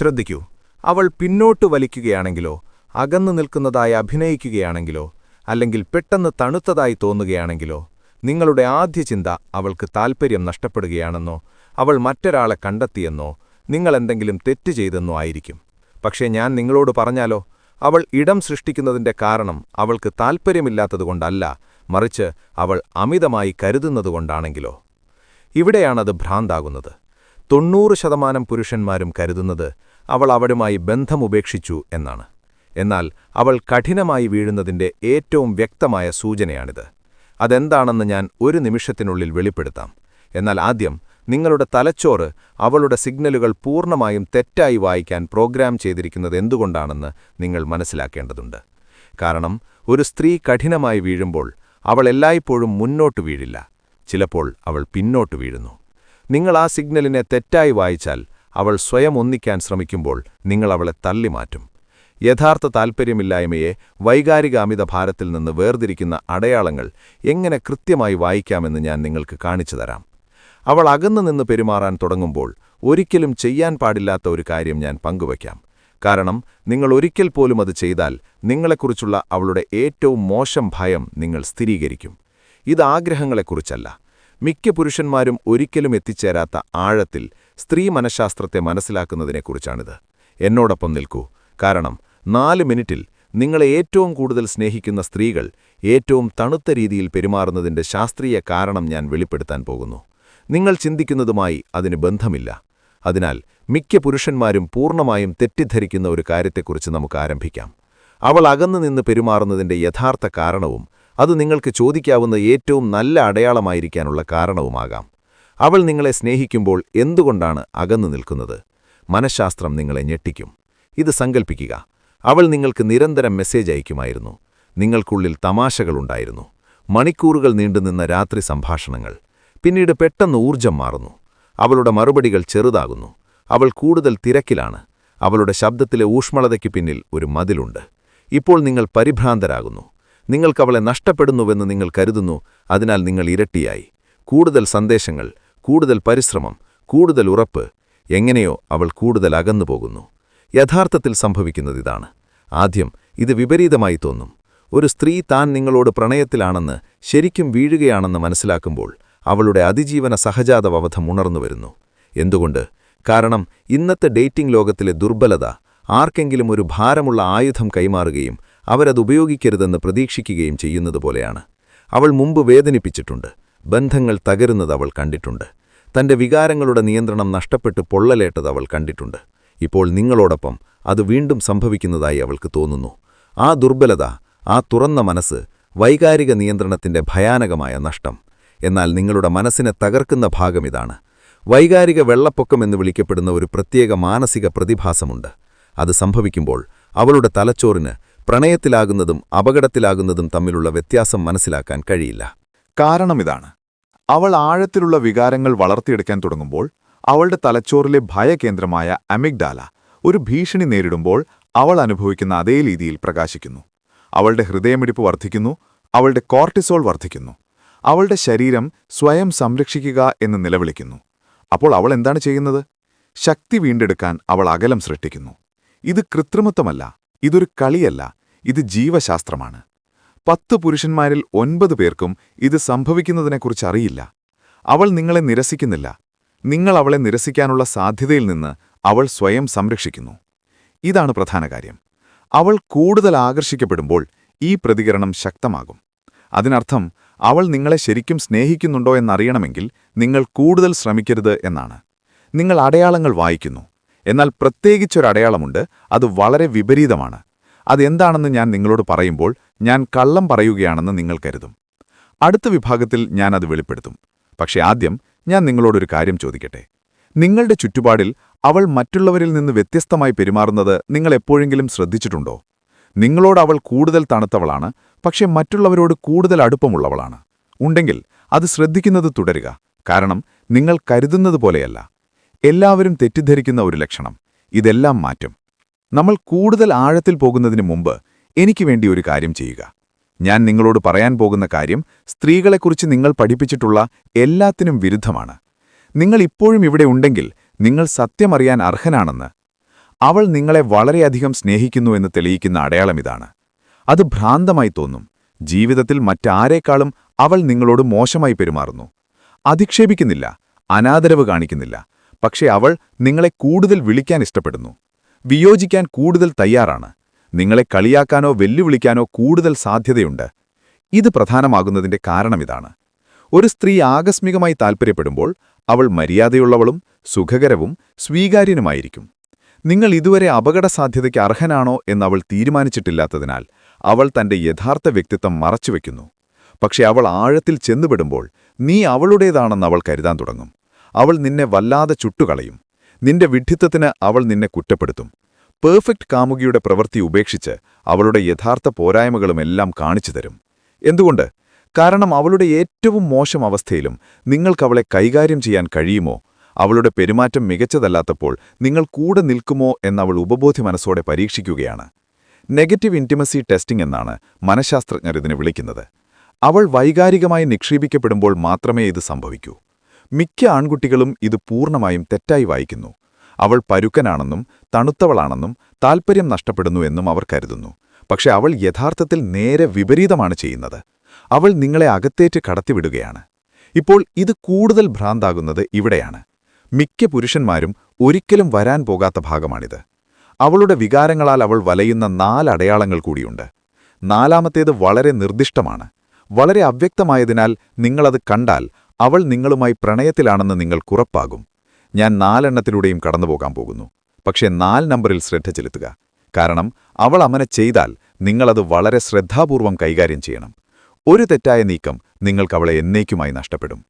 ശ്രദ്ധിക്കൂ. അവൾ പിന്നോട്ട് വലിക്കുകയാണെങ്കിലോ അകന്നു നിൽക്കുന്നതായി അഭിനയിക്കുകയാണെങ്കിലോ അല്ലെങ്കിൽ പെട്ടെന്ന് തണുത്തതായി തോന്നുകയാണെങ്കിലോ നിങ്ങളുടെ ആദ്യ ചിന്ത അവൾക്ക് താൽപ്പര്യം നഷ്ടപ്പെടുകയാണെന്നോ അവൾ മറ്റൊരാളെ കണ്ടെത്തിയെന്നോ നിങ്ങളെന്തെങ്കിലും തെറ്റ് ചെയ്തെന്നോ ആയിരിക്കും. പക്ഷേ ഞാൻ നിങ്ങളോട് പറഞ്ഞാലോ അവൾ ഇടം സൃഷ്ടിക്കുന്നതിന്റെ കാരണം അവൾക്ക് താൽപ്പര്യമില്ലാത്തതുകൊണ്ടല്ല മറിച്ച് അവൾ അമിതമായി കരുതുന്നതുകൊണ്ടാണെങ്കിലോ. ഇവിടെയാണത് ഭ്രാന്താകുന്നത്. തൊണ്ണൂറ് ശതമാനം പുരുഷന്മാരും കരുതുന്നത് അവൾ അവരുമായി ബന്ധമുപേക്ഷിച്ചു എന്നാണ്. എന്നാൽ അവൾ കഠിനമായി വീഴുന്നതിന്റെ ഏറ്റവും വ്യക്തമായ സൂചനയാണിത്. അതെന്താണെന്ന് ഞാൻ ഒരു നിമിഷത്തിനുള്ളിൽ വെളിപ്പെടുത്താം. എന്നാൽ ആദ്യം നിങ്ങളുടെ തലച്ചോറ് അവളുടെ സിഗ്നലുകൾ പൂർണമായും തെറ്റായി വായിക്കാൻ പ്രോഗ്രാം ചെയ്തിരിക്കുന്നത് എന്തുകൊണ്ടാണെന്ന് നിങ്ങൾ മനസ്സിലാക്കേണ്ടതുണ്ട്. കാരണം ഒരു സ്ത്രീ കഠിനമായി വീഴുമ്പോൾ അവൾ എല്ലായ്പ്പോഴും മുന്നോട്ട് വീഴില്ല. ചിലപ്പോൾ അവൾ പിന്നോട്ട് വീഴുന്നു. നിങ്ങൾ ആ സിഗ്നലിനെ തെറ്റായി വായിച്ചാൽ അവൾ സ്വയം ഒന്നിക്കാൻ ശ്രമിക്കുമ്പോൾ നിങ്ങൾ അവളെ തള്ളിമാറ്റും. യഥാർത്ഥ താൽപ്പര്യമില്ലായ്മയെ വൈകാരിക അമിതഭാരത്തിൽ നിന്ന് വേർതിരിക്കുന്ന അടയാളങ്ങൾ എങ്ങനെ കൃത്യമായി വായിക്കാമെന്ന് ഞാൻ നിങ്ങൾക്ക് കാണിച്ചു തരാം. അവൾ അകന്നു നിന്ന് പെരുമാറാൻ തുടങ്ങുമ്പോൾ ഒരിക്കലും ചെയ്യാൻ പാടില്ലാത്ത ഒരു കാര്യം ഞാൻ പങ്കുവയ്ക്കാം. കാരണം നിങ്ങൾ ഒരിക്കൽ പോലും അത് ചെയ്താൽ നിങ്ങളെക്കുറിച്ചുള്ള അവളുടെ ഏറ്റവും മോശം ഭയം നിങ്ങൾ സ്ഥിരീകരിക്കും. ഇത് ആഗ്രഹങ്ങളെക്കുറിച്ചല്ല. മിക്ക പുരുഷന്മാരും ഒരിക്കലും എത്തിച്ചേരാത്ത ആഴത്തിൽ സ്ത്രീ മനഃശാസ്ത്രത്തെ മനസ്സിലാക്കുന്നതിനെക്കുറിച്ചാണിത്. എന്നോടൊപ്പം നിൽക്കൂ. കാരണം നാല് മിനിറ്റിൽ നിങ്ങളെ ഏറ്റവും കൂടുതൽ സ്നേഹിക്കുന്ന സ്ത്രീകൾ ഏറ്റവും തണുത്ത രീതിയിൽ പെരുമാറുന്നതിന്റെ ശാസ്ത്രീയ കാരണം ഞാൻ വെളിപ്പെടുത്താൻ പോകുന്നു. നിങ്ങൾ ചിന്തിക്കുന്നതുമായി അതിന് ബന്ധമില്ല. അതിനാൽ മിക്ക പുരുഷന്മാരും പൂർണമായും തെറ്റിദ്ധരിക്കുന്ന ഒരു കാര്യത്തെക്കുറിച്ച് നമുക്ക് ആരംഭിക്കാം. അവൾ അകന്നു നിന്ന് പെരുമാറുന്നതിന്റെ യഥാർത്ഥ കാരണവും അത് നിങ്ങൾക്ക് ചോദിക്കാവുന്ന ഏറ്റവും നല്ല അടയാളമായിരിക്കാനുള്ള കാരണവുമാകാം. അവൾ നിങ്ങളെ സ്നേഹിക്കുമ്പോൾ എന്തുകൊണ്ടാണ് അകന്നു നിൽക്കുന്നത്? മനഃശാസ്ത്രം നിങ്ങളെ ഞെട്ടിക്കും. ഇത് സങ്കൽപ്പിക്കുക. അവൾ നിങ്ങൾക്ക് നിരന്തരം മെസ്സേജ് അയക്കുമായിരുന്നു. നിങ്ങൾക്കുള്ളിൽ തമാശകളുണ്ടായിരുന്നു മണിക്കൂറുകൾ നീണ്ടുനിന്ന രാത്രി സംഭാഷണങ്ങൾ. പിന്നീട് പെട്ടെന്ന് ഊർജം മാറുന്നു. അവളുടെ മറുപടികൾ ചെറുതാകുന്നു. അവൾ കൂടുതൽ തിരക്കിലാണ്. അവളുടെ ശബ്ദത്തിലെ ഊഷ്മളതയ്ക്ക് പിന്നിൽ ഒരു മതിലുണ്ട്. ഇപ്പോൾ നിങ്ങൾ പരിഭ്രാന്തരാകുന്നു. നിങ്ങൾക്കവളെ നഷ്ടപ്പെടുന്നുവെന്ന് നിങ്ങൾ കരുതുന്നു. അതിനാൽ നിങ്ങൾ ഇരട്ടിയായി. കൂടുതൽ സന്ദേശങ്ങൾ കൂടുതൽ പരിശ്രമം കൂടുതൽ ഉറപ്പ് എങ്ങനെയോ അവൾ കൂടുതൽ അകന്നു പോകുന്നു. യഥാർത്ഥത്തിൽ സംഭവിക്കുന്നതിതാണ് ആദ്യം ഇത് വിപരീതമായി തോന്നും. ഒരു സ്ത്രീ താൻ നിങ്ങളോട് പ്രണയത്തിലാണെന്ന് ശരിക്കും വീഴുകയാണെന്ന് മനസ്സിലാക്കുമ്പോൾ അവളുടെ അതിജീവന സഹജാതവധം ഉണർന്നുവരുന്നു എന്തുകൊണ്ട്? കാരണം ഇന്നത്തെ ഡേറ്റിംഗ് ലോകത്തിലെ ദുർബലത ആർക്കെങ്കിലും ഒരു ഭാരമുള്ള ആയുധം കൈമാറുകയും അവരത് ഉപയോഗിക്കരുതെന്ന് പ്രതീക്ഷിക്കുകയും ചെയ്യുന്നതുപോലെയാണ് അവൾ മുമ്പ് വേദനിപ്പിച്ചിട്ടുണ്ട്. ബന്ധങ്ങൾ തകരുന്നത് അവൾ കണ്ടിട്ടുണ്ട്. തന്റെ വികാരങ്ങളുടെ നിയന്ത്രണം നഷ്ടപ്പെട്ട് പൊള്ളലേട്ടത് അവൾ കണ്ടിട്ടുണ്ട്. ഇപ്പോൾ നിങ്ങളോടൊപ്പം അത് വീണ്ടും സംഭവിക്കുന്നതായി അവൾക്ക് തോന്നുന്നു. ആ ദുർബലത ആ തുറന്ന മനസ്സ് വൈകാരിക നിയന്ത്രണത്തിന്റെ ഭയാനകമായ നഷ്ടം. എന്നാൽ നിങ്ങളുടെ മനസ്സിനെ തകർക്കുന്ന ഭാഗമിതാണ് വൈകാരിക വെള്ളപ്പൊക്കം എന്ന് വിളിക്കപ്പെടുന്ന ഒരു പ്രത്യേക മാനസിക പ്രതിഭാസമുണ്ട്. അത് സംഭവിക്കുമ്പോൾ അവളുടെ തലച്ചോറിന് പ്രണയത്തിലാകുന്നതും അപകടത്തിലാകുന്നതും തമ്മിലുള്ള വ്യത്യാസം മനസ്സിലാക്കാൻ കഴിയില്ല. കാരണമിതാണ് അവൾ ആഴത്തിലുള്ള വികാരങ്ങൾ വളർത്തിയെടുക്കാൻ തുടങ്ങുമ്പോൾ അവളുടെ തലച്ചോറിലെ ഭയകേന്ദ്രമായ അമിഗ്ഡാല ഒരു ഭീഷണി നേരിടുമ്പോൾ അവൾ അനുഭവിക്കുന്ന അതേ രീതിയിൽ പ്രകാശിക്കുന്നു. അവളുടെ ഹൃദയമിടിപ്പ് വർദ്ധിക്കുന്നു അവളുടെ കോർട്ടിസോൾ വർദ്ധിക്കുന്നു. അവളുടെ ശരീരം സ്വയം സംരക്ഷിക്കുക എന്ന് നിലവിളിക്കുന്നു. അപ്പോൾ അവൾ എന്താണ് ചെയ്യുന്നത്? ശക്തി വീണ്ടെടുക്കാൻ അവൾ അകലം സൃഷ്ടിക്കുന്നു. ഇത് കൃത്രിമത്വമല്ല ഇതൊരു കളിയല്ല ഇത് ജീവശാസ്ത്രമാണ്. പത്ത് പുരുഷന്മാരിൽ ഒൻപത് പേർക്കും ഇത് സംഭവിക്കുന്നതിനെക്കുറിച്ച് അറിയില്ല. അവൾ നിങ്ങളെ നിരസിക്കുന്നില്ല. നിങ്ങൾ അവളെ നിരസിക്കാനുള്ള സാധ്യതയിൽ നിന്ന് അവൾ സ്വയം സംരക്ഷിക്കുന്നു. ഇതാണ് പ്രധാന കാര്യം. അവൾ കൂടുതൽ ആകർഷിക്കപ്പെടുമ്പോൾ ഈ പ്രതികരണം ശക്തമാകും. അതിനർത്ഥം അവൾ നിങ്ങളെ ശരിക്കും സ്നേഹിക്കുന്നുണ്ടോ എന്നറിയണമെങ്കിൽ നിങ്ങൾ കൂടുതൽ ശ്രമിക്കരുത് എന്നാണ്. നിങ്ങൾ അടയാളങ്ങൾ വായിക്കുന്നു. എന്നാൽ പ്രത്യേകിച്ചൊരടയാളമുണ്ട് അത് വളരെ വിപരീതമാണ്. അതെന്താണെന്ന് ഞാൻ നിങ്ങളോട് പറയുമ്പോൾ ഞാൻ കള്ളം പറയുകയാണെന്ന് നിങ്ങൾ കരുതും. അടുത്ത വിഭാഗത്തിൽ ഞാൻ അത് വെളിപ്പെടുത്തും. പക്ഷേ ആദ്യം ഞാൻ നിങ്ങളോടൊരു കാര്യം ചോദിക്കട്ടെ. നിങ്ങളുടെ ചുറ്റുപാടിൽ അവൾ മറ്റുള്ളവരിൽ നിന്ന് വ്യത്യസ്തമായി പെരുമാറുന്നത് നിങ്ങൾ എപ്പോഴെങ്കിലും ശ്രദ്ധിച്ചിട്ടുണ്ടോ? നിങ്ങളോട് അവൾ കൂടുതൽ തണുത്തവളാണ് പക്ഷേ മറ്റുള്ളവരോട് കൂടുതൽ അടുപ്പമുള്ളവളാണ്. ഉണ്ടെങ്കിൽ അത് ശ്രദ്ധിക്കുന്നത് തുടരുക. കാരണം നിങ്ങൾ കരുതുന്നത് പോലെയല്ല. എല്ലാവരും തെറ്റിദ്ധരിക്കുന്ന ഒരു ലക്ഷണം. ഇതെല്ലാം മാറ്റും. നമ്മൾ കൂടുതൽ ആഴത്തിൽ പോകുന്നതിന് മുമ്പ് എനിക്ക് വേണ്ടി ഒരു കാര്യം ചെയ്യുക. ഞാൻ നിങ്ങളോട് പറയാൻ പോകുന്ന കാര്യം സ്ത്രീകളെക്കുറിച്ച് നിങ്ങൾ പഠിപ്പിച്ചിട്ടുള്ള എല്ലാത്തിനും വിരുദ്ധമാണ്. നിങ്ങൾ ഇപ്പോഴും ഇവിടെ ഉണ്ടെങ്കിൽ നിങ്ങൾ സത്യമറിയാൻ അർഹനാണെന്ന്. അവൾ നിങ്ങളെ വളരെയധികം സ്നേഹിക്കുന്നു എന്ന് തെളിയിക്കുന്ന അടയാളമിതാണ് അത് ഭ്രാന്തമായി തോന്നും. ജീവിതത്തിൽ മറ്റാരേക്കാളും അവൾ നിങ്ങളോട് മോശമായി പെരുമാറുന്നു. അധിക്ഷേപിക്കുന്നില്ല അനാദരവ് കാണിക്കുന്നില്ല. പക്ഷേ അവൾ നിങ്ങളെ കൂടുതൽ വിളിക്കാൻ ഇഷ്ടപ്പെടുന്നു. വിയോജിക്കാൻ കൂടുതൽ തയ്യാറാണ്. നിങ്ങളെ കളിയാക്കാനോ വെല്ലുവിളിക്കാനോ കൂടുതൽ സാധ്യതയുണ്ട്. ഇത് പ്രധാനമാകുന്നതിന്റെ കാരണമിതാണ്. ഒരു സ്ത്രീ ആകസ്മികമായി താൽപ്പര്യപ്പെടുമ്പോൾ അവൾ മര്യാദയുള്ളവളും സുഖകരവും സ്വീകാര്യനുമായിരിക്കും. നിങ്ങൾ ഇതുവരെ അപകട സാധ്യതയ്ക്ക് അർഹനാണോ അവൾ തീരുമാനിച്ചിട്ടില്ലാത്തതിനാൽ അവൾ തന്റെ യഥാർത്ഥ വ്യക്തിത്വം മറച്ചുവെക്കുന്നു. പക്ഷേ അവൾ ആഴത്തിൽ ചെന്നുപെടുമ്പോൾ നീ അവളുടേതാണെന്ന് അവൾ കരുതാൻ തുടങ്ങും. അവൾ നിന്നെ വല്ലാതെ ചുട്ടുകളയും. നിന്റെ വിഡ്ഢിത്തത്തിന് അവൾ നിന്നെ കുറ്റപ്പെടുത്തും. പെർഫെക്റ്റ് കാമുകിയുടെ പ്രവൃത്തി ഉപേക്ഷിച്ച് അവളുടെ യഥാർത്ഥ പോരായ്മകളുമെല്ലാം കാണിച്ചു തരും. എന്തുകൊണ്ട്? കാരണം അവളുടെ ഏറ്റവും മോശം അവസ്ഥയിലും നിങ്ങൾക്കവളെ കൈകാര്യം ചെയ്യാൻ കഴിയുമോ? അവളുടെ പെരുമാറ്റം മികച്ചതല്ലാത്തപ്പോൾ നിങ്ങൾ കൂടെ നിൽക്കുമോ എന്നവൾ ഉപബോധ്യ മനസ്സോടെ പരീക്ഷിക്കുകയാണ്. നെഗറ്റീവ് ഇന്റിമസി ടെസ്റ്റിംഗ് എന്നാണ് മനഃശാസ്ത്രജ്ഞർ ഇതിനെ വിളിക്കുന്നത്. അവൾ വൈകാരികമായി നിക്ഷേപിക്കപ്പെടുമ്പോൾ മാത്രമേ ഇത് സംഭവിക്കൂ. മിക്ക ആൺകുട്ടികളും ഇത് പൂർണമായും തെറ്റായി വായിക്കുന്നു. അവൾ പരുക്കനാണെന്നും തണുത്തവളാണെന്നും താൽപ്പര്യം നഷ്ടപ്പെടുന്നുവെന്നും അവർ കരുതുന്നു. പക്ഷെ അവൾ യഥാർത്ഥത്തിൽ നേരെ വിപരീതമാണ് ചെയ്യുന്നത്. അവൾ നിങ്ങളെ അകത്തേറ്റ് കടത്തിവിടുകയാണ്. ഇപ്പോൾ ഇത് കൂടുതൽ ഭ്രാന്താകുന്നത് ഇവിടെയാണ്. മിക്ക പുരുഷന്മാരും ഒരിക്കലും വരാൻ പോകാത്ത ഭാഗമാണിത്. അവളുടെ വികാരങ്ങളാൽ അവൾ വലയുന്ന നാലടയാളങ്ങൾ കൂടിയുണ്ട്. നാലാമത്തേത് വളരെ നിർദ്ദിഷ്ടമാണ്. വളരെ അവ്യക്തമായതിനാൽ നിങ്ങളത് കണ്ടാൽ അവൾ നിങ്ങളുമായി പ്രണയത്തിലാണെന്ന് നിങ്ങൾക്കുറപ്പാകും ഞാൻ നാലെണ്ണത്തിലൂടെയും കടന്നുപോകാൻ പോകുന്നു. പക്ഷേ നാല് നമ്പറിൽ ശ്രദ്ധ ചെലുത്തുക. കാരണം അവൾ അങ്ങനെ ചെയ്താൽ നിങ്ങളത് വളരെ ശ്രദ്ധാപൂർവം കൈകാര്യം ചെയ്യണം. ഒരു തെറ്റായ നീക്കം നിങ്ങൾക്കവളെ എന്നേക്കുമായി നഷ്ടപ്പെടും.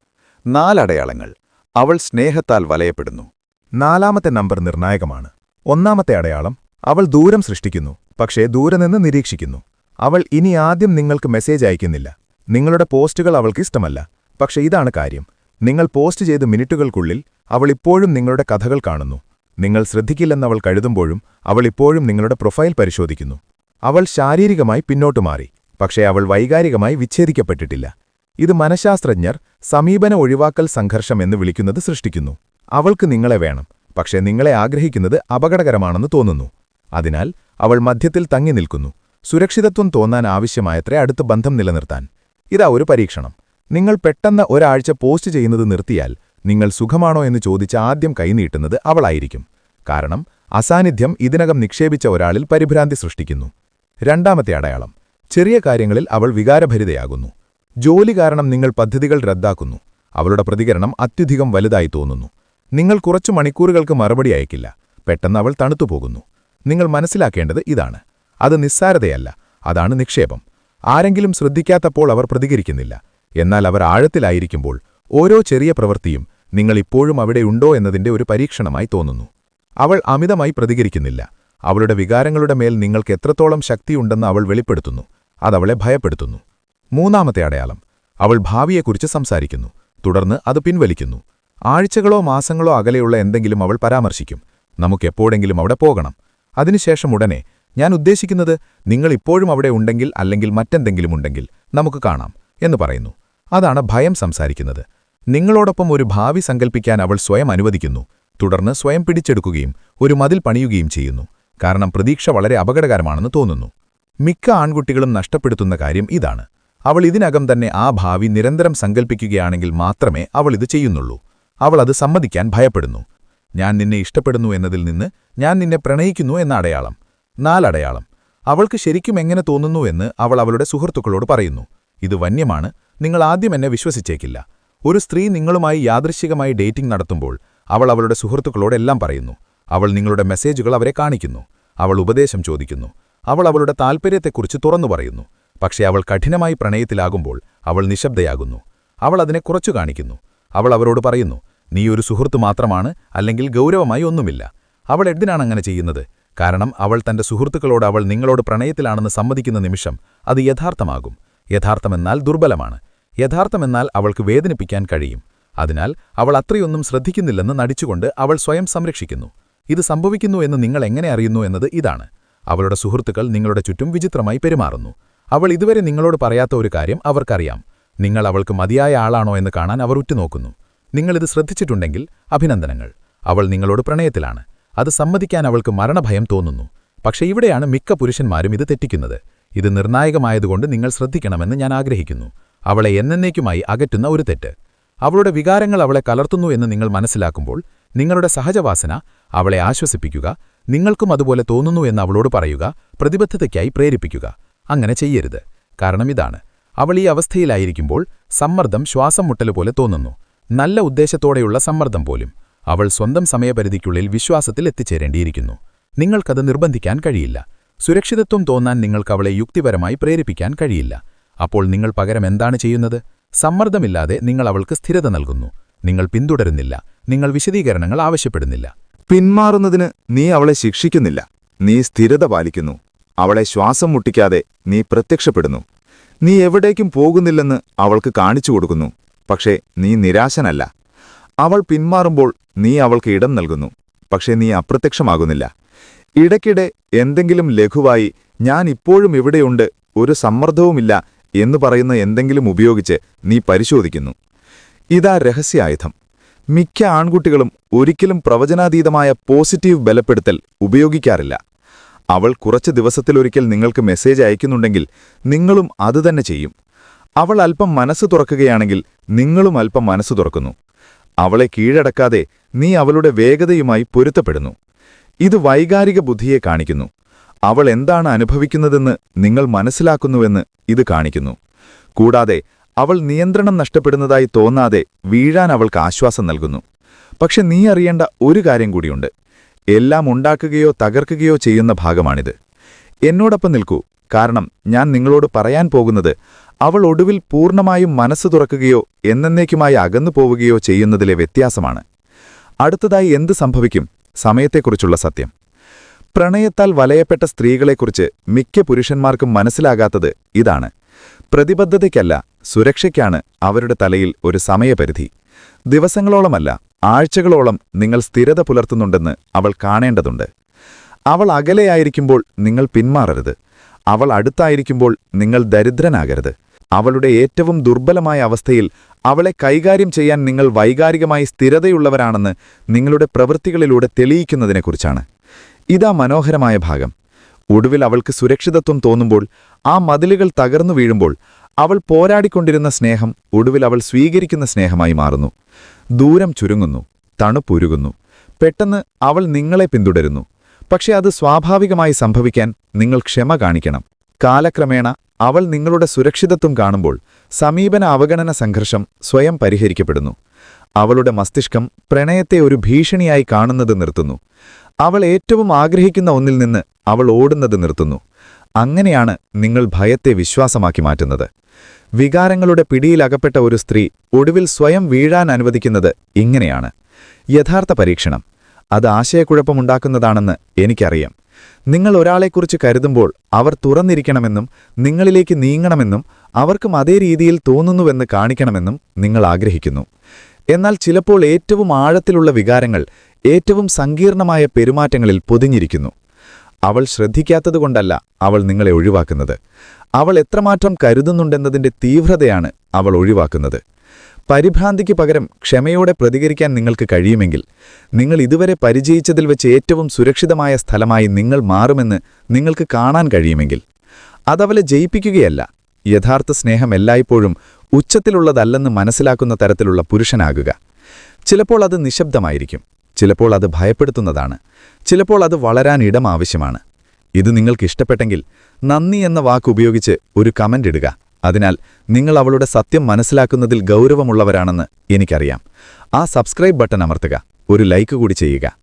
നാലടയാളങ്ങൾ. അവൾ സ്നേഹത്താൽ വലയപ്പെടുന്നു. നാലാമത്തെ നമ്പർ നിർണായകമാണ്. ഒന്നാമത്തെ അടയാളം. അവൾ ദൂരം സൃഷ്ടിക്കുന്നു പക്ഷേ ദൂരെ നിന്ന് നിരീക്ഷിക്കുന്നു. അവൾ ഇനി ആദ്യം നിങ്ങൾക്ക് മെസ്സേജ് അയക്കുന്നില്ല. നിങ്ങളുടെ പോസ്റ്റുകൾ അവൾക്ക് ഇഷ്ടമല്ല. പക്ഷേ ഇതാണ് കാര്യം. നിങ്ങൾ പോസ്റ്റ് ചെയ്ത് മിനിറ്റുകൾക്കുള്ളിൽ അവൾ ഇപ്പോഴും നിങ്ങളുടെ കഥകൾ കാണുന്നു. നിങ്ങൾ ശ്രദ്ധിക്കില്ലെന്നവൾ കഴുതുമ്പോഴും അവൾ ഇപ്പോഴും നിങ്ങളുടെ പ്രൊഫൈൽ പരിശോധിക്കുന്നു. അവൾ ശാരീരികമായി പിന്നോട്ടു മാറി പക്ഷേ അവൾ വൈകാരികമായി വിച്ഛേദിക്കപ്പെട്ടിട്ടില്ല. ഇത് മനഃശാസ്ത്രജ്ഞർ സമീപന ഒഴിവാക്കൽ സംഘർഷം എന്ന് വിളിക്കുന്നത് സൃഷ്ടിക്കുന്നു. അവൾക്ക് നിങ്ങളെ വേണം പക്ഷേ നിങ്ങളെ ആഗ്രഹിക്കുന്നത് അപകടകരമാണെന്ന് തോന്നുന്നു. അതിനാൽ അവൾ മധ്യത്തിൽ തങ്ങി നിൽക്കുന്നു. സുരക്ഷിതത്വം തോന്നാൻ ആവശ്യമായത്രേ അടുത്ത ബന്ധം നിലനിർത്താൻ. ഇതാ ഒരു പരീക്ഷണം. നിങ്ങൾ പെട്ടെന്ന് ഒരാഴ്ച പോസ്റ്റ് ചെയ്യുന്നത് നിർത്തിയാൽ നിങ്ങൾ സുഖമാണോ എന്ന് ചോദിച്ച് ആദ്യം കൈനീട്ടുന്നത് അവളായിരിക്കും. കാരണം അസാന്നിധ്യം ഇതിനകം നിക്ഷേപിച്ച ഒരാളിൽ പരിഭ്രാന്തി സൃഷ്ടിക്കുന്നു. രണ്ടാമത്തെ അടയാളം ചെറിയ കാര്യങ്ങളിൽ അവൾ വികാരഭരിതയാകുന്നു. ജോലി കാരണം നിങ്ങൾ പദ്ധതികൾ റദ്ദാക്കുന്നു. അവളുടെ പ്രതികരണം അത്യധികം വലുതായി തോന്നുന്നു. നിങ്ങൾ കുറച്ചു മണിക്കൂറുകൾക്ക് മറുപടി അയക്കില്ല. പെട്ടെന്ന് അവൾ തണുത്തുപോകുന്നു നിങ്ങൾ മനസ്സിലാക്കേണ്ടത് ഇതാണ്. അത് നിസ്സാരതയല്ല. അതാണ് നിക്ഷേപം. ആരെങ്കിലും ശ്രദ്ധിക്കാത്തപ്പോൾ അവർ പ്രതികരിക്കുന്നില്ല. എന്നാൽ അവർ ആഴത്തിലായിരിക്കുമ്പോൾ ഓരോ ചെറിയ പ്രവൃത്തിയും നിങ്ങൾ ഇപ്പോഴും അവിടെയുണ്ടോ എന്നതിന്റെ ഒരു പരീക്ഷണമായി തോന്നുന്നു. അവൾ അമിതമായി പ്രതികരിക്കുന്നില്ല. അവളുടെ വികാരങ്ങളുടെ മേൽ നിങ്ങൾക്ക് എത്രത്തോളം ശക്തിയുണ്ടെന്ന് അവൾ വെളിപ്പെടുത്തുന്നു. അതവളെ ഭയപ്പെടുത്തുന്നു. മൂന്നാമത്തെ അടയാളം. അവൾ ഭാവിയെക്കുറിച്ച് സംസാരിക്കുന്നു. തുടർന്ന് അത് പിൻവലിക്കുന്നു. ആഴ്ചകളോ മാസങ്ങളോ അകലെയുള്ള എന്തെങ്കിലും അവൾ പരാമർശിക്കും. നമുക്കെപ്പോഴെങ്കിലും അവിടെ പോകണം. അതിനുശേഷം ഉടനെ ഞാൻ ഉദ്ദേശിക്കുന്നത് നിങ്ങൾ ഇപ്പോഴും അവിടെ ഉണ്ടെങ്കിൽ അല്ലെങ്കിൽ മറ്റെന്തെങ്കിലും ഉണ്ടെങ്കിൽ നമുക്ക് കാണാം എന്ന് പറയുന്നു. അതാണ് ഭയം സംസാരിക്കുന്നത്. നിങ്ങളോടൊപ്പം ഒരു ഭാവി സങ്കൽപ്പിക്കാൻ അവൾ സ്വയം അനുവദിക്കുന്നു. തുടർന്ന് സ്വയം പിടിച്ചെടുക്കുകയും ഒരു മതിൽ പണിയുകയും ചെയ്യുന്നു. കാരണം പ്രതീക്ഷ വളരെ അപകടകരമാണെന്ന് തോന്നുന്നു. മിക്ക ആൺകുട്ടികളും നഷ്ടപ്പെടുത്തുന്ന കാര്യം ഇതാണ്. അവൾ ഇതിനകം തന്നെ ആ ഭാവി നിരന്തരം സങ്കൽപ്പിക്കുകയാണെങ്കിൽ മാത്രമേ അവൾ ഇത് ചെയ്യുന്നുള്ളൂ. അവൾ അത് സമ്മതിക്കാൻ ഭയപ്പെടുന്നു. ഞാൻ നിന്നെ ഇഷ്ടപ്പെടുന്നു എന്നതിൽ നിന്ന് ഞാൻ നിന്നെ പ്രണയിക്കുന്നു എന്ന അടയാളം. നാലടയാളം. അവൾക്ക് ശരിക്കും എങ്ങനെ തോന്നുന്നുവെന്ന് അവൾ അവളുടെ സുഹൃത്തുക്കളോട് പറയുന്നു. ഇത് വന്യമാണ്. നിങ്ങൾ ആദ്യം എന്നെ വിശ്വസിച്ചേക്കില്ല. ഒരു സ്ത്രീ നിങ്ങളുമായി യാദൃശികമായി ഡേറ്റിംഗ് നടത്തുമ്പോൾ അവൾ അവളുടെ സുഹൃത്തുക്കളോടെല്ലാം പറയുന്നു. അവൾ നിങ്ങളുടെ മെസ്സേജുകൾ അവരെ കാണിക്കുന്നു. അവൾ ഉപദേശം ചോദിക്കുന്നു. അവൾ അവളുടെ താൽപ്പര്യത്തെക്കുറിച്ച് തുറന്നു പറയുന്നു. പക്ഷേ അവൾ കഠിനമായി പ്രണയത്തിലാകുമ്പോൾ അവൾ നിശബ്ദയാകുന്നു. അവൾ അതിനെ കുറച്ചു കാണിക്കുന്നു. അവൾ അവരോട് പറയുന്നു നീ ഒരു സുഹൃത്ത് മാത്രമാണ് അല്ലെങ്കിൽ ഗൗരവമായി ഒന്നുമില്ല. അവൾ എന്തിനാണ് അങ്ങനെ ചെയ്യുന്നത്? കാരണം അവൾ തന്റെ സുഹൃത്തുക്കളോട് അവൾ നിങ്ങളോട് പ്രണയത്തിലാണെന്ന് സമ്മതിക്കുന്ന നിമിഷം അത് യഥാർത്ഥമാകും. യഥാർത്ഥമെന്നാൽ ദുർബലമാണ്. യഥാർത്ഥമെന്നാൽ അവൾക്ക് വേദനിപ്പിക്കാൻ കഴിയും. അതിനാൽ അവൾ അത്രയൊന്നും ശ്രദ്ധിക്കുന്നില്ലെന്ന് നടിച്ചുകൊണ്ട് അവൾ സ്വയം സംരക്ഷിക്കുന്നു. ഇത് സംഭവിക്കുന്നു എന്ന് നിങ്ങൾ എങ്ങനെ അറിയുന്നു എന്നത് ഇതാണ്. അവളുടെ സുഹൃത്തുക്കൾ നിങ്ങളുടെ ചുറ്റും വിചിത്രമായി പെരുമാറുന്നു. അവൾ ഇതുവരെ നിങ്ങളോട് പറയാത്ത ഒരു കാര്യം അവർക്കറിയാം. നിങ്ങൾ അവൾക്ക് മതിയായ ആളാണോ എന്ന് കാണാൻ അവർ ഉറ്റുനോക്കുന്നു. നിങ്ങളിത് ശ്രദ്ധിച്ചിട്ടുണ്ടെങ്കിൽ അഭിനന്ദനങ്ങൾ. അവൾ നിങ്ങളോട് പ്രണയത്തിലാണ്. അത് സമ്മതിക്കാൻ അവൾക്ക് മരണഭയം തോന്നുന്നു. പക്ഷേ ഇവിടെയാണ് മിക്ക പുരുഷന്മാരും ഇത് തെറ്റിക്കുന്നത്. ഇത് നിർണായകമായതുകൊണ്ട് നിങ്ങൾ ശ്രദ്ധിക്കണമെന്ന് ഞാൻ ആഗ്രഹിക്കുന്നു. അവളെ എന്നേക്കുമായി അകറ്റുന്ന ഒരു തെറ്റ്. അവളുടെ വികാരങ്ങൾ അവളെ കലർത്തുന്നു എന്ന് നിങ്ങൾ മനസ്സിലാക്കുമ്പോൾ നിങ്ങളുടെ സഹജവാസന അവളെ ആശ്വസിപ്പിക്കുക നിങ്ങൾക്കും അതുപോലെ തോന്നുന്നു എന്ന് അവളോട് പറയുക പ്രതിബദ്ധതയ്ക്കായി പ്രേരിപ്പിക്കുക. അങ്ങനെ ചെയ്യരുത്. കാരണം ഇതാണ്. അവൾ ഈ അവസ്ഥയിലായിരിക്കുമ്പോൾ സമ്മർദ്ദം ശ്വാസം മുട്ടൽ പോലെ തോന്നുന്നു. നല്ല ഉദ്ദേശത്തോടെയുള്ള സമ്മർദ്ദം പോലും അവൾ സ്വന്തം സമയപരിധിക്കുള്ളിൽ വിശ്വാസത്തിൽ എത്തിച്ചേരേണ്ടിയിരിക്കുന്നു. നിങ്ങൾക്കത് നിർബന്ധിക്കാൻ കഴിയില്ല. സുരക്ഷിതത്വം തോന്നാൻ നിങ്ങൾക്കവളെ യുക്തിപരമായി പ്രേരിപ്പിക്കാൻ കഴിയില്ല. അപ്പോൾ നിങ്ങൾ പകരം എന്താണ് ചെയ്യുന്നത്? സമ്മർദ്ദമില്ലാതെ നിങ്ങൾ അവൾക്ക് സ്ഥിരത നൽകുന്നു. നിങ്ങൾ പിന്തുടരുന്നില്ല. നിങ്ങൾ വിശദീകരണങ്ങൾ ആവശ്യപ്പെടുന്നില്ല. പിന്മാറുന്നതിന് നീ അവളെ ശിക്ഷിക്കുന്നില്ല. നീ സ്ഥിരത പാലിക്കുന്നു. അവളെ ശ്വാസം മുട്ടിക്കാതെ നീ പ്രത്യക്ഷപ്പെടുന്നു. നീ എവിടേക്കും പോകുന്നില്ലെന്ന് അവൾക്ക് കാണിച്ചു കൊടുക്കുന്നു. പക്ഷേ നീ നിരാശനല്ല. അവൾ പിന്മാറുമ്പോൾ നീ അവൾക്ക് ഇടം നൽകുന്നു. പക്ഷേ നീ അപ്രത്യക്ഷമാകുന്നില്ല. ഇടയ്ക്കിടെ എന്തെങ്കിലും ലഘുവായി ഞാൻ ഇപ്പോഴും ഇവിടെയുണ്ട്. ഒരു സമ്മർദ്ദവുമില്ല. എന്ന് പറയുന്ന എന്തെങ്കിലും ഉപയോഗിച്ച് നീ പരിശോധിക്കുന്നു. ഇതാ രഹസ്യായുധം. മിക്ക ആൺകുട്ടികളും ഒരിക്കലും പ്രവചനാതീതമായ പോസിറ്റീവ് ബലപ്പെടുത്തൽ ഉപയോഗിക്കാറില്ല. അവൾ കുറച്ച് ദിവസത്തിലൊരിക്കൽ നിങ്ങൾക്ക് മെസ്സേജ് അയക്കുന്നുണ്ടെങ്കിൽ നിങ്ങളും അതുതന്നെ ചെയ്യും. അവൾ അല്പം മനസ്സ് തുറക്കുകയാണെങ്കിൽ നിങ്ങളും അല്പം മനസ്സ് തുറക്കുന്നു. അവളെ കീഴടക്കാതെ നീ അവളുടെ വേഗതയുമായി പൊരുത്തപ്പെടുന്നു. ഇത് വൈകാരിക ബുദ്ധിയെ കാണിക്കുന്നു. അവൾ എന്താണ് അനുഭവിക്കുന്നതെന്ന് നിങ്ങൾ മനസ്സിലാക്കുന്നുവെന്ന് ഇത് കാണിക്കുന്നു. കൂടാതെ അവൾ നിയന്ത്രണം നഷ്ടപ്പെടുന്നതായി തോന്നാതെ വീഴാൻ അവൾക്ക് ആശ്വാസം നൽകുന്നു. പക്ഷെ നീ അറിയേണ്ട ഒരു കാര്യം കൂടിയുണ്ട്. എല്ലാം ഉണ്ടാക്കുകയോ തകർക്കുകയോ ചെയ്യുന്ന ഭാഗമാണിത്. എന്നോടൊപ്പം നിൽക്കൂ. കാരണം ഞാൻ നിങ്ങളോട് പറയാൻ പോകുന്നത് അവൾ ഒടുവിൽ പൂർണമായും മനസ്സ് തുറക്കുകയോ എന്നേക്കുമായി അകന്നു പോവുകയോ ചെയ്യുന്നതിലെ വ്യത്യാസമാണ്. അടുത്തതായി എന്ത് സംഭവിക്കും? സമയത്തെക്കുറിച്ചുള്ള സത്യം. പ്രണയത്താൽ വലയപ്പെട്ട സ്ത്രീകളെക്കുറിച്ച് മിക്ക പുരുഷന്മാർക്കും മനസ്സിലാകാത്തത് ഇതാണ്. പ്രതിബദ്ധതയ്ക്കല്ല സുരക്ഷയ്ക്കാണ് അവരുടെ തലയിൽ ഒരു സമയപരിധി. ദിവസങ്ങളോളമല്ല ആഴ്ചകളോളം നിങ്ങൾ സ്ഥിരത പുലർത്തുന്നുണ്ടെന്ന് അവൾ കാണേണ്ടതുണ്ട്. അവൾ അകലെയായിരിക്കുമ്പോൾ നിങ്ങൾ പിന്മാറരുത്. അവൾ അടുത്തായിരിക്കുമ്പോൾ നിങ്ങൾ ദരിദ്രനാകരുത്. അവളുടെ ഏറ്റവും ദുർബലമായ അവസ്ഥയിൽ അവളെ കൈകാര്യം ചെയ്യാൻ നിങ്ങൾ വൈകാരികമായി സ്ഥിരതയുള്ളവരാണെന്ന് നിങ്ങളുടെ പ്രവൃത്തികളിലൂടെ തെളിയിക്കുന്നതിനെക്കുറിച്ചാണ്. ഇതാ മനോഹരമായ ഭാഗം. ഒടുവിൽ അവൾക്ക് സുരക്ഷിതത്വം തോന്നുമ്പോൾ ആ മതിലുകൾ തകർന്നു വീഴുമ്പോൾ അവൾ പോരാടിക്കൊണ്ടിരുന്ന സ്നേഹം ഒടുവിൽ അവൾ സ്വീകരിക്കുന്ന സ്നേഹമായി മാറുന്നു. ദൂരം ചുരുങ്ങുന്നു തണുപ്പുരുകുന്നു പെട്ടെന്ന് അവൾ നിങ്ങളെ പിന്തുടരുന്നു. പക്ഷേ അത് സ്വാഭാവികമായി സംഭവിക്കാൻ നിങ്ങൾ ക്ഷമ കാണിക്കണം. കാലക്രമേണ അവൾ നിങ്ങളുടെ സുരക്ഷിതത്വം കാണുമ്പോൾ സമീപന അവഗണന സംഘർഷം സ്വയം പരിഹരിക്കപ്പെടുന്നു. അവളുടെ മസ്തിഷ്കം പ്രണയത്തെ ഒരു ഭീഷണിയായി കാണുന്നത് നിർത്തുന്നു. അവൾ ഏറ്റവും ആഗ്രഹിക്കുന്ന ഒന്നിൽ നിന്ന് അവൾ ഓടുന്നത് നിർത്തുന്നു. അങ്ങനെയാണ് നിങ്ങൾ ഭയത്തെ വിശ്വാസമാക്കി മാറ്റുന്നത്. വികാരങ്ങളുടെ പിടിയിലകപ്പെട്ട ഒരു സ്ത്രീ ഒടുവിൽ സ്വയം വീഴാൻ അനുവദിക്കുന്നത് ഇങ്ങനെയാണ്. യഥാർത്ഥ പരീക്ഷണം. അത് ആശയക്കുഴപ്പമുണ്ടാക്കുന്നതാണെന്ന് എനിക്കറിയാം. നിങ്ങൾ ഒരാളെക്കുറിച്ച് കരുതുമ്പോൾ അവർ തുറന്നിരിക്കണമെന്നും നിങ്ങളിലേക്ക് നീങ്ങണമെന്നും അവർക്കും അതേ രീതിയിൽ തോന്നുന്നുവെന്ന് കാണിക്കണമെന്നും നിങ്ങൾ ആഗ്രഹിക്കുന്നു. എന്നാൽ ചിലപ്പോൾ ഏറ്റവും ആഴത്തിലുള്ള വികാരങ്ങൾ ഏറ്റവും സങ്കീർണമായ പെരുമാറ്റങ്ങളിൽ പൊതിഞ്ഞിരിക്കുന്നു. അവൾ ശ്രദ്ധിക്കാത്തതുകൊണ്ടല്ല അവൾ നിങ്ങളെ ഒഴിവാക്കുന്നത്. അവൾ എത്രമാത്രം കരുതുന്നുണ്ടെന്നതിന്റെ തീവ്രതയാണ് അവൾ ഒഴിവാക്കുന്നത്. പരിഭ്രാന്തിക്ക് പകരം ക്ഷമയോടെ പ്രതികരിക്കാൻ നിങ്ങൾക്ക് കഴിയുമെങ്കിൽ നിങ്ങൾ ഇതുവരെ പരിചയിച്ചതിൽ വെച്ച് ഏറ്റവും സുരക്ഷിതമായ സ്ഥലമായി നിങ്ങൾ മാറുമെന്ന് നിങ്ങൾക്ക് കാണാൻ കഴിയുമെങ്കിൽ. അതവളെ ജയിപ്പിക്കുകയല്ല. യഥാർത്ഥ സ്നേഹം എല്ലായ്പ്പോഴും ഉച്ചത്തിലുള്ളതല്ലെന്ന് മനസ്സിലാക്കുന്ന തരത്തിലുള്ള പുരുഷനാകുക. ചിലപ്പോൾ അത് നിശബ്ദമായിരിക്കും. ചിലപ്പോൾ അത് ഭയപ്പെടുത്തുന്നതാണ്. ചിലപ്പോൾ അത് വളരാൻ ഇടം ആവശ്യമാണ്. ഇത് നിങ്ങൾക്ക് ഇഷ്ടപ്പെട്ടെങ്കിൽ നന്ദി എന്ന വാക്കുപയോഗിച്ച് ഒരു കമന്റ് ഇടുക. അതിനാൽ നിങ്ങൾ അവളുടെ സത്യം മനസ്സിലാക്കുന്നതിൽ ഗൗരവമുള്ളവരാണെന്ന് എനിക്കറിയാം. ആ സബ്സ്ക്രൈബ് ബട്ടൺ അമർത്തുക. ഒരു ലൈക്ക് കൂടി ചെയ്യുക.